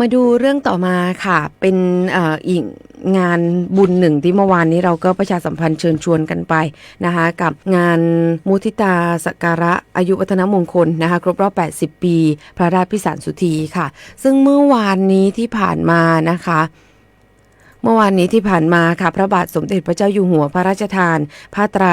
มาดูเรื่องต่อมาค่ะ เป็นอออีกงานบุญหนึ่งที่เมื่อวานนี้เราก็ประชาสัมพันธ์เชิญชวนกันไปนะคะกับงานมุทิตาสักการะอายุวัฒนมงคลนะคะครบรอบ 80 ปี พระราชพิสารสุธีค่ะ ซึ่งเมื่อวานนี้ที่ผ่านมานะคะเมื่อวานนี้ที่ผ่านมาค่ะ พระบาทสมเด็จพระเจ้าอยู่หัวพระราชทานผ้าไตร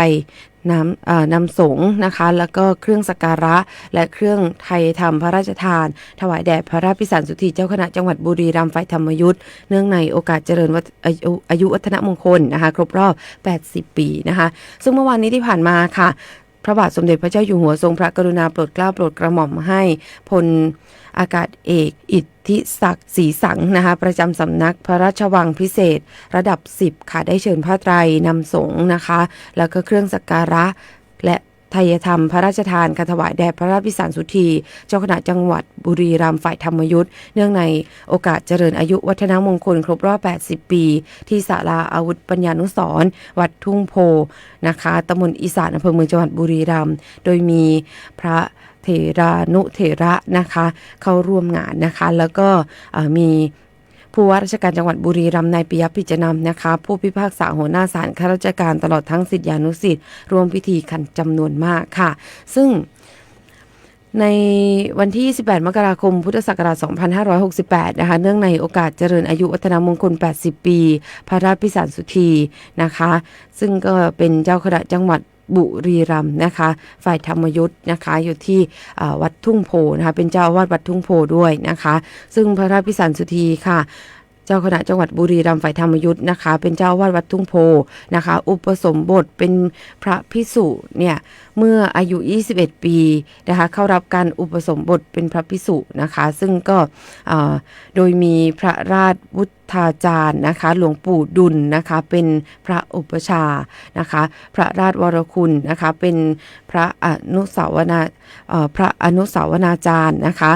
น้ำนำสงนะคะ แล้วก็เครื่องสักการะ และเครื่องไทยธรรมพระราชทาน ถวายแด่พระราชพิสารสุธีเจ้าคณะจังหวัดบุรีรัมย์ฝ่ายธรรมยุทธ์เนื่องในโอกาสเจริญวัฒอายุอายุวัฒนมงคลนะคะ ครบรอบ 80 ปีนะคะ ซึ่งเมื่อวานนี้ที่ผ่านมาค่ะ พระบาทสมเด็จพระเจ้าอยู่หัวทรงพระกรุณาโปรดเกล้าโปรดกระหม่อมให้พลอากาศเอกอิทธิศักดิ์ศรีสังนะคะประจำสำนักพระราชวังพิเศษ ระดับ 10 ค่ะได้เชิญพระไตรนำสงฆ์นะคะ แล้วก็เครื่องสักการะและ ทยธรรมพระราชทานการถวายแด่พระราชพิสารสุธีเจ้าคณะจังหวัดบุรีรัมย์ฝ่ายธรรมยุทธ์เนื่องในโอกาสเจริญอายุวัฒนมงคลครบรอบ 80 ปี ที่ศาลาอาวุธปัญญานุสรณ์วัดทุ่งโพนะคะตำบลอีสานอำเภอเมืองจังหวัดบุรีรัมย์โดยมีพระเถรานุเถระนะคะ เข้าร่วมงานนะคะ แล้วก็มี ผู้ว่าราชการจังหวัดบุรีรัมย์นายปิยพิจนำนะคะ ผู้พิพากษาหัวหน้าศาลข้าราชการตลอดทั้งสิทธิานุสิทธิ์รวมพิธีกันจำนวนมากค่ะ ซึ่งในวันที่ 28 มกราคม พุทธศักราช 2568 นะคะ เนื่องในโอกาสเจริญอายุวัฒนมงคล 80 ปี พระราชพิสารสุธีนะคะ ซึ่งก็เป็นเจ้าคณะจังหวัด บุรีรัมนะคะ ฝ่ายธรรมยุทธ์นะคะอยู่ที่วัดทุ่งโพนะคะเป็นเจ้าอาวาสวัดทุ่งโพด้วยนะคะ ซึ่งพระราพิสารสุธีค่ะเจ้าคณะจังหวัดบุรีรัมย์ฝ่ายธรรมยุทธ์นะคะ เป็นเจ้าอาวาสวัดทุ่งโพนะคะ อุปสมบทเป็นพระพิสุเนี่ยเมื่ออายุ 21 ปีนะคะเข้ารับการอุปสมบทเป็นพระพิสุนะคะ ซึ่งก็โดยมีพระราชวุฒทาจารย์นะคะ หลวงปู่ดุลนะคะ เป็นพระอุปชานะคะ พระราชวรคุณนะคะ เป็นพระอนุสาวนาพระอนุสาวนาจารย์นะคะ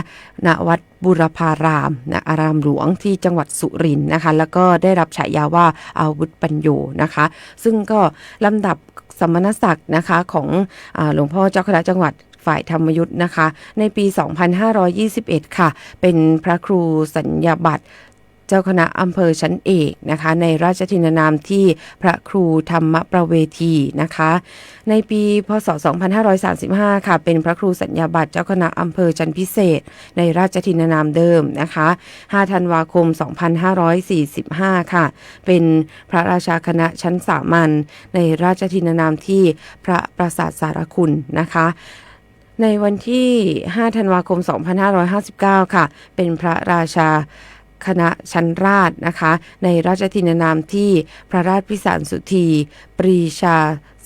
ณวัดบุรพารามนะอารามหลวงที่จังหวัดสุรินทร์นะคะ แล้วก็ได้รับฉายาว่าอาวุธปัญโยนะคะ ซึ่งก็ลำดับสมณศักดิ์นะคะของอหลวงพ่อเจ้าคณะจังหวัดฝ่ายธรรมยุทธ์นะคะ ในปี 2521 ค่ะ เป็นพระครูสัญญาบัตร เจ้าคณะอำเภอชั้นเอกนะคะ ในราชทินานามที่พระครูธรรมประเวทีนะคะ ในปีพศ 2535 ค่ะ เป็นพระครูสัญญาบัตรเจ้าคณะอำเภอชั้นพิเศษ ในราชทินานามเดิมนะคะ 5 ธันวาคม 2545 ค่ะ เป็นพระราชาคณะชั้นสามัญในราชทินานามที่พระปราสาทสารคุณนะคะในวันที่ 5 ธันวาคม 2559 ค่ะ เป็นพระราชา คณะชั้นราชนะคะ ในราชทินานามที่พระราชพิสารสุธี ปรีชา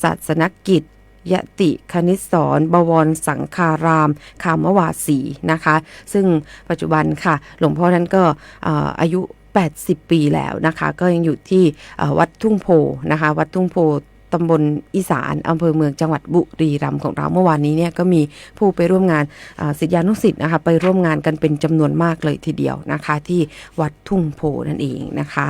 ศาสนกิจยติคณิตสอนบวรสังคาราม คามวาสีนะคะ ซึ่งปัจจุบันค่ะ หลวงพ่อท่านก็ออายุ 80 ปีแล้วนะคะ ก็ยังอยู่ที่วัดทุ่งโพนะคะ วัดทุ่งโพ ตำบลอีสานอำเภอเมืองจังหวัดบุรีรัมย์ของเราเมื่อวานนี้เนี่ยก็มีผู้ไปร่วมงานศิษยานุศิษย์นะคะไปร่วมงานกันเป็นจำนวนมากเลยทีเดียวนะคะ ที่วัดทุ่งโพนั่นเองนะคะ